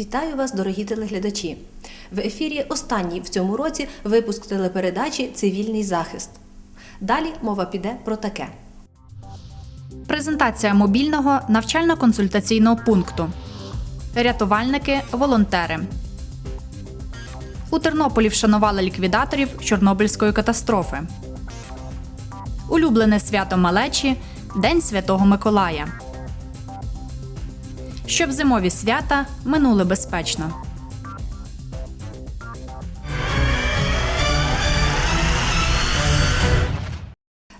Вітаю вас, дорогі телеглядачі! В ефірі останній в цьому році випуск телепередачі Цивільний захист. Далі мова піде про таке. Презентація мобільного навчально-консультаційного пункту. Рятувальники, волонтери. У Тернополі вшанували ліквідаторів Чорнобильської катастрофи. Улюблене свято малечі День Святого Миколая. Щоб зимові свята минули безпечно.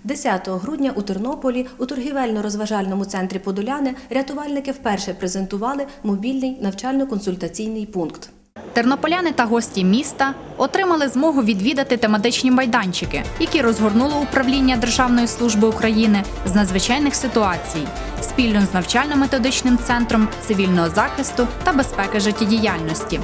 – 10 грудня у Тернополі у торгівельно-розважальному центрі Подоляни рятувальники вперше презентували мобільний навчально-консультаційний пункт. Тернополяни та гості міста отримали змогу відвідати тематичні майданчики, які розгорнуло управління Державної служби України з надзвичайних ситуацій спільно з навчально-методичним центром цивільного захисту та безпеки життєдіяльності.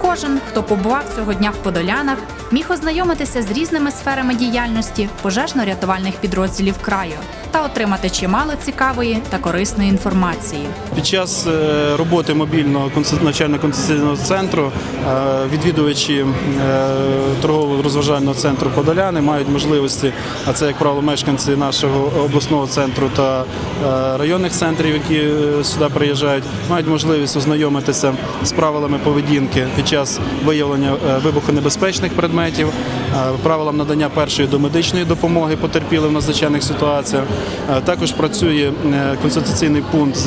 Кожен, хто побував цього дня в Подолянах, міг ознайомитися з різними сферами діяльності пожежно-рятувальних підрозділів краю та отримати чимало цікавої та корисної інформації. Під час е, роботи мобільного навчально-консультаційного центру е, відвідувачі е, торгово-розважального центру Подоляни мають можливості, а це, як правило, мешканці нашого обласного центру та районних центрів, які сюди приїжджають, мають можливість ознайомитися з правилами поведінки під час виявлення вибухонебезпечних предметів, правилам надання першої домедичної допомоги потерпілим в надзвичайних ситуаціях. Е, Також працює е, консультаційний пункт,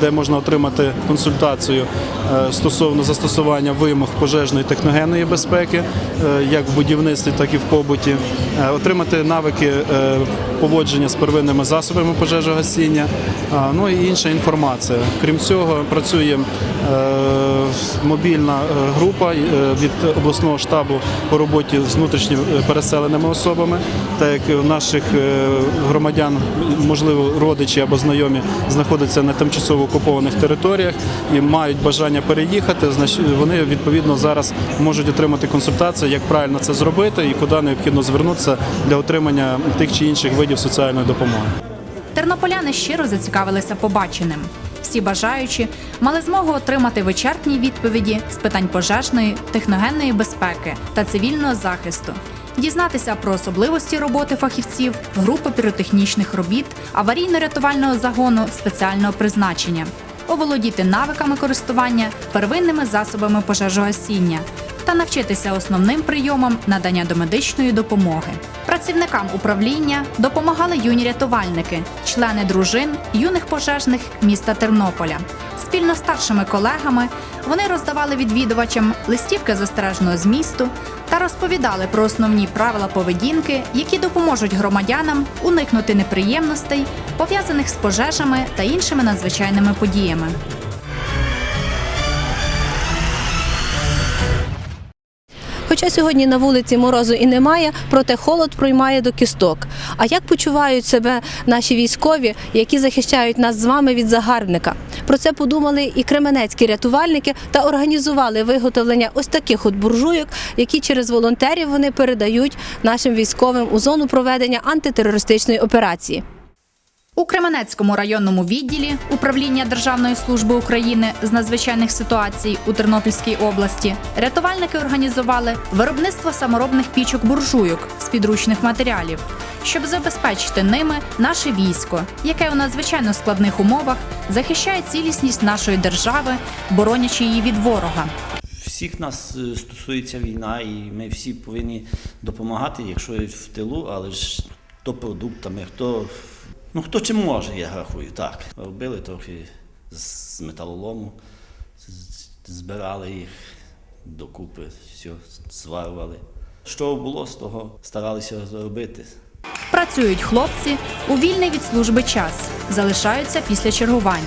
де можна отримати консультацію е, стосовно застосування вимог пожежної техногенної безпеки, е, як в будівництві, так і в побуті, Е, отримати навики е, поводження з первинними засобами пожежогасіння, ну і інша інформація. Крім цього, працює е, мобільна е, група е, від обласного штабу по роботі з внутрішньо переселеними особами, так як у наших е, громадян, можливо, родичі або знайомі знаходяться на тимчасово окупованих територіях і мають бажання переїхати, вони відповідно зараз можуть отримати консультацію, як правильно це зробити і куди необхідно звернутися для отримання тих чи інших видів соціальної допомоги. Тернополяни щиро зацікавилися побаченим. Всі бажаючі мали змогу отримати вичерпні відповіді з питань пожежної, техногенної безпеки та цивільного захисту, дізнатися про особливості роботи фахівців, групи піротехнічних робіт, аварійно-рятувального загону спеціального призначення, оволодіти навиками користування первинними засобами пожежогасіння та навчитися основним прийомам надання домедичної допомоги. Працівникам управління допомагали юні рятувальники, члени дружин юних пожежних міста Тернополя. Спільно з старшими колегами вони роздавали відвідувачам листівки застережного змісту та розповідали про основні правила поведінки, які допоможуть громадянам уникнути неприємностей, пов'язаних з пожежами та іншими надзвичайними подіями. Хоча сьогодні на вулиці морозу і немає, проте холод проймає до кісток. А як почувають себе наші військові, які захищають нас з вами від загарбника? Про це подумали і кременецькі рятувальники та організували виготовлення ось таких от буржуйок, які через волонтерів вони передають нашим військовим у зону проведення антитерористичної операції. У Кременецькому районному відділі управління Державної служби України з надзвичайних ситуацій у Тернопільській області рятувальники організували виробництво саморобних пічок буржуйок з підручних матеріалів, щоб забезпечити ними наше військо, яке у надзвичайно складних умовах захищає цілісність нашої держави, боронячи її від ворога. Всіх нас е, стосується війна, і ми всі повинні допомагати, якщо в тилу, але ж хто продуктами, хто ну хто чим може, я рахую, так. Робили трохи з металолому, збирали їх докупи, все, зварювали. Що було з того, старалися зробити. Працюють хлопці у вільний від служби час, залишаються після чергувань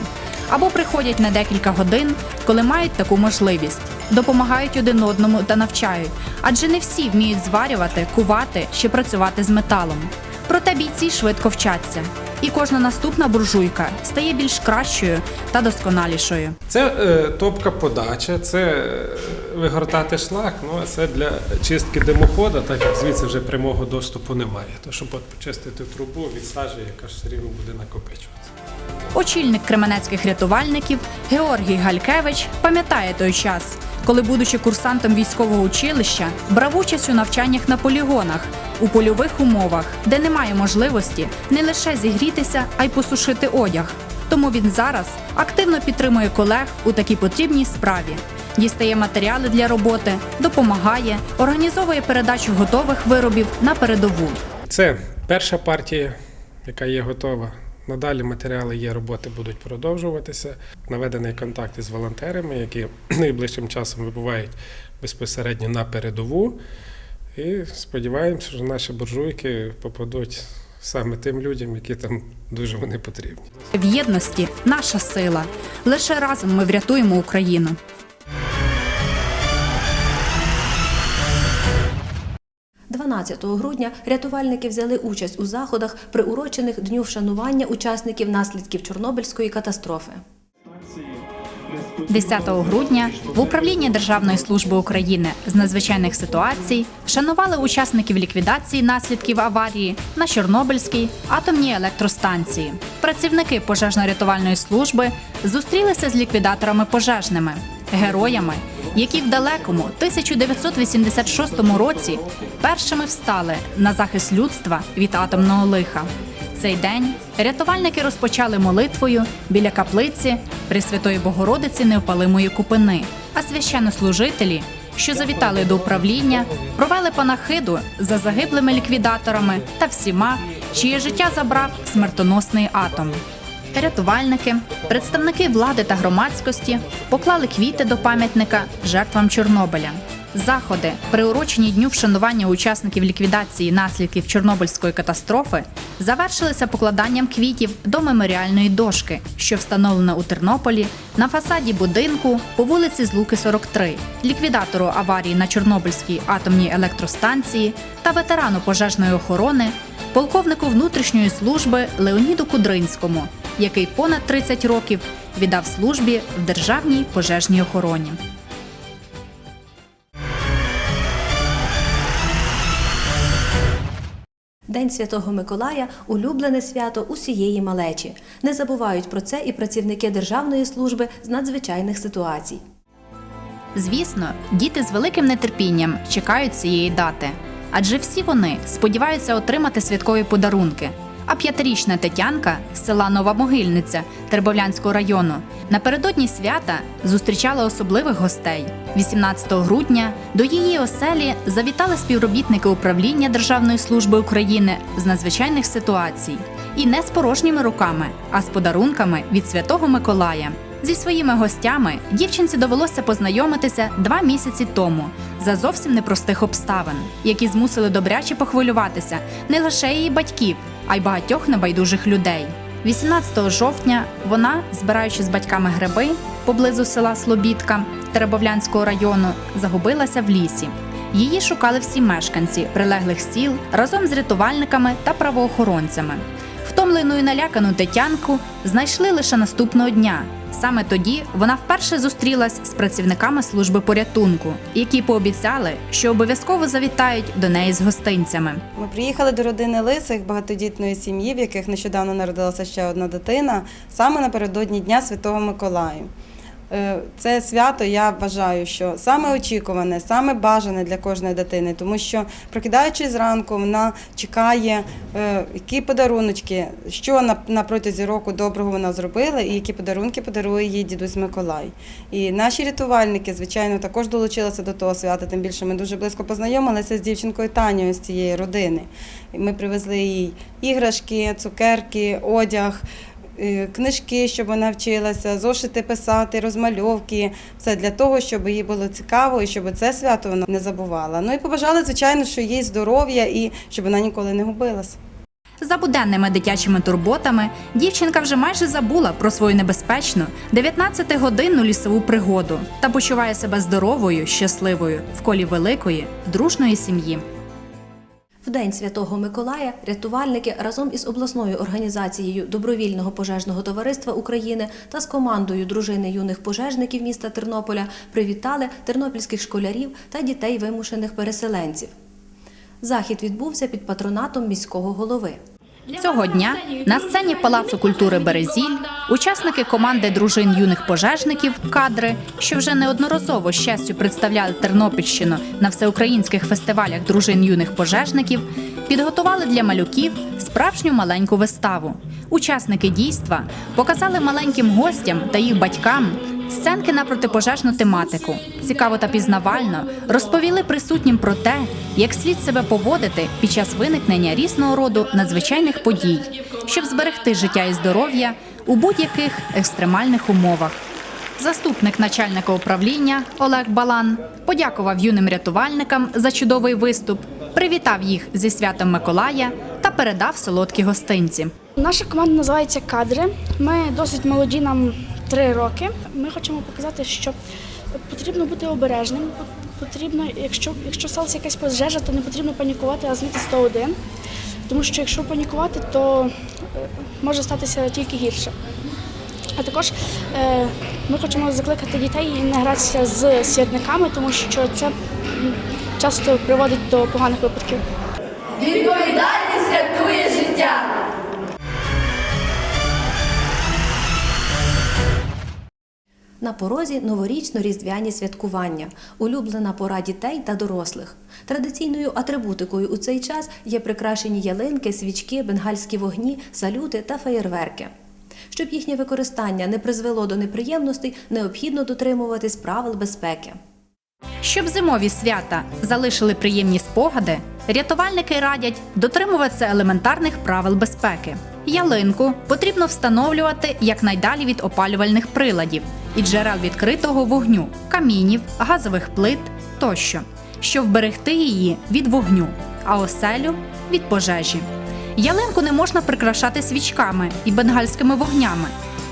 або приходять на декілька годин, коли мають таку можливість. Допомагають один одному та навчають, адже не всі вміють зварювати, кувати чи працювати з металом. Проте бійці швидко вчаться І кожна наступна буржуйка стає більш кращою та досконалішою. Це е, топка подача, це е, вигортати шлак, ну це для чистки димохода, так як звідси вже прямого доступу немає. То щоб от почистити трубу від сажі, яка ж все рівно буде накопичуватися. Очільник кременецьких рятувальників Георгій Галькевич пам'ятає той час, коли, будучи курсантом військового училища, брав участь у навчаннях на полігонах у польових умовах, де немає можливості не лише зігрітися, а й посушити одяг. Тому він зараз активно підтримує колег у такій потрібній справі. Дістає матеріали для роботи, допомагає, організовує передачу готових виробів на передову. Це перша партія, яка є готова. Надалі матеріали є, роботи будуть продовжуватися. Наведений контакт із волонтерами, які найближчим часом вибувають безпосередньо на передову. І сподіваємося, що наші буржуйки попадуть саме тим людям, які там дуже вони потрібні. В єдності наша сила. Лише разом ми врятуємо Україну. – 12 грудня рятувальники взяли участь у заходах, приурочених Дню вшанування учасників наслідків Чорнобильської катастрофи. 10 грудня в управлінні Державної служби України з надзвичайних ситуацій вшанували учасників ліквідації наслідків аварії на Чорнобильській атомній електростанції. Працівники пожежно-рятувальної служби зустрілися з ліквідаторами пожежними, героями, які в далекому 1986 році першими встали на захист людства від атомного лиха. Цей день рятувальники розпочали молитвою біля каплиці Пресвятої Богородиці Неопалимої Купини, а священнослужителі, що завітали до управління, провели панахиду за загиблими ліквідаторами та всіма, чиє життя забрав смертоносний атом. Рятувальники, представники влади та громадськості поклали квіти до пам'ятника жертвам Чорнобиля. Заходи, приурочені дню вшанування учасників ліквідації наслідків Чорнобильської катастрофи, завершилися покладанням квітів до меморіальної дошки, що встановлена у Тернополі на фасаді будинку по вулиці Злуки 43, ліквідатору аварії на Чорнобильській атомній електростанції та ветерану пожежної охорони, полковнику внутрішньої служби Леоніду Кудринському, який понад 30 років віддав службі в державній пожежній охороні. День Святого Миколая улюблене свято усієї малечі. Не забувають про це і працівники Державної служби з надзвичайних ситуацій. Звісно, діти з великим нетерпінням чекають цієї дати, адже всі вони сподіваються отримати святкові подарунки. А п'ятирічна Тетянка з села Нова Могильниця Тербовлянського району напередодні свята зустрічала особливих гостей. 18 грудня до її оселі завітали співробітники управління Державної служби України з надзвичайних ситуацій. І не з порожніми руками, а з подарунками від Святого Миколая. Зі своїми гостями дівчинці довелося познайомитися два місяці тому за зовсім непростих обставин, які змусили добряче похвилюватися не лише її батьків, а й багатьох небайдужих людей. 18 жовтня вона, збираючи з батьками гриби поблизу села Слобідка Теребовлянського району, загубилася в лісі. Її шукали всі мешканці прилеглих сіл разом з рятувальниками та правоохоронцями. Втомлену і налякану Тетянку знайшли лише наступного дня. Саме тоді вона вперше зустрілась з працівниками служби порятунку, які пообіцяли, що обов'язково завітають до неї з гостинцями. Ми приїхали до родини лисих багатодітної сім'ї, в яких нещодавно народилася ще одна дитина, саме напередодні Дня Святого Миколаю. Е, Це свято я вважаю, що саме очікуване, саме бажане для кожної дитини, тому що прокидаючись зранку, вона чекає, е, які подаруночки, що на, протязі року доброго вона зробила, і які подарунки подарує їй дідусь Миколай. І наші рятувальники, звичайно, також долучилися до того свята. Тим більше ми дуже близько познайомилися з дівчинкою Танею з цієї родини. Ми привезли їй іграшки, цукерки, одяг. Е, Книжки, щоб вона вчилася, зошити писати, розмальовки, все для того, щоб їй було цікаво і щоб це свято вона не забувала. Ну і побажали, звичайно, що їй здоров'я і щоб вона ніколи не губилась. За буденними дитячими турботами дівчинка вже майже забула про свою небезпечну 19-годинну лісову пригоду та почуває себе здоровою, щасливою в колі великої, дружної сім'ї. В День Святого Миколая рятувальники разом із обласною організацією Добровільного пожежного товариства України та з командою дружини юних пожежників міста Тернополя привітали тернопільських школярів та дітей вимушених переселенців. Захід відбувся під патронатом міського голови. Цього дня на сцені Палацу культури Березіль учасники команди дружин юних пожежників кадри, що вже неодноразово з честю представляли Тернопільщину на всеукраїнських фестивалях дружин юних пожежників, підготували для малюків справжню маленьку виставу. Учасники дійства показали маленьким гостям та їх батькам сценки на протипожежну тематику. Цікаво та пізнавально розповіли присутнім про те, як слід себе поводити під час виникнення різного роду надзвичайних подій, щоб зберегти життя і здоров'я у будь-яких екстремальних умовах. Заступник начальника управління Олег Балан подякував юним рятувальникам за чудовий виступ, привітав їх зі святом Миколая та передав солодкі гостинці. Наша команда називається Кадри. Ми досить молоді, нам три роки. Ми хочемо показати, що потрібно бути обережним. Потрібно, якщо, якщо сталася якась пожежа, то не потрібно панікувати, а знати 101. Тому що якщо панікувати, то е, може статися тільки гірше. А також е, ми хочемо закликати дітей не гратися з сірниками, тому що це часто приводить до поганих випадків. Відповідальність рятує життя. На порозі новорічно-різдвяні святкування, улюблена пора дітей та дорослих. Традиційною атрибутикою у цей час є прикрашені ялинки, свічки, бенгальські вогні, салюти та феєрверки. Щоб їхнє використання не призвело до неприємностей, необхідно дотримуватись правил безпеки. Щоб зимові свята залишили приємні спогади, рятувальники радять дотримуватися елементарних правил безпеки. Ялинку потрібно встановлювати якнайдалі від опалювальних приладів і джерел відкритого вогню, камінів, газових плит тощо, щоб вберегти її від вогню, а оселю від пожежі. Ялинку не можна прикрашати свічками і бенгальськими вогнями,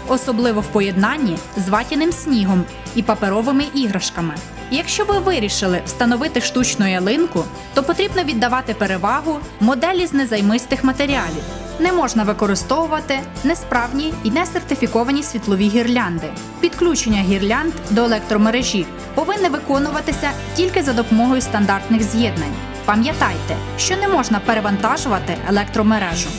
особливо в поєднанні з ватяним снігом і паперовими іграшками. Якщо ви вирішили встановити штучну ялинку, то потрібно віддавати перевагу моделі з незаймистих матеріалів. Не можна використовувати несправні і несертифіковані світлові гірлянди. Підключення гірлянд до електромережі повинне виконуватися тільки за допомогою стандартних з'єднань. Пам'ятайте, що не можна перевантажувати електромережу.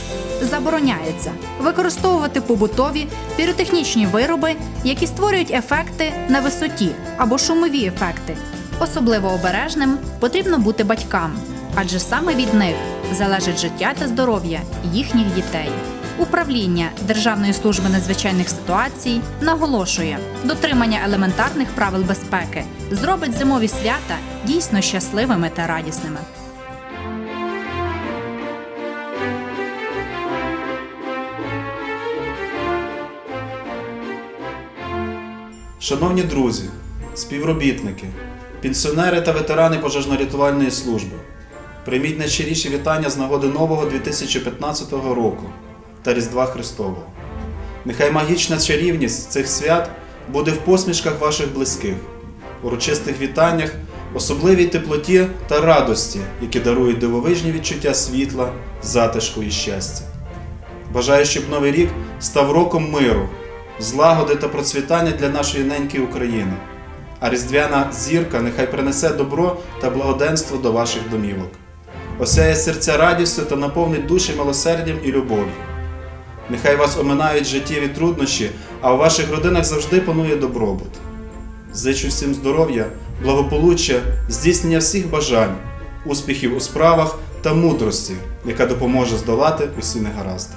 Забороняється використовувати побутові піротехнічні вироби, які створюють ефекти на висоті або шумові ефекти. Особливо обережним потрібно бути батькам, адже саме від них залежить життя та здоров'я їхніх дітей. Управління Державної служби надзвичайних ситуацій наголошує, дотримання елементарних правил безпеки зробить зимові свята дійсно щасливими та радісними. Шановні друзі, співробітники, пенсіонери та ветерани пожежно-рятувальної служби, прийміть найщиріші вітання з нагоди нового 2015 року та Різдва Христового. Нехай магічна чарівність цих свят буде в посмішках ваших близьких, урочистих вітаннях, особливій теплоті та радості, які дарують дивовижні відчуття світла, затишку і щастя. Бажаю, щоб новий рік став роком миру, злагоди та процвітання для нашої неньки України. А різдвяна зірка нехай принесе добро та благоденство до ваших домівок. Осяє серця радістю та наповнить душі милосердям і любов'ю. Нехай вас оминають життєві труднощі, а у ваших родинах завжди панує добробут. Зичу всім здоров'я, благополуччя, здійснення всіх бажань, успіхів у справах та мудрості, яка допоможе здолати усі негаразди.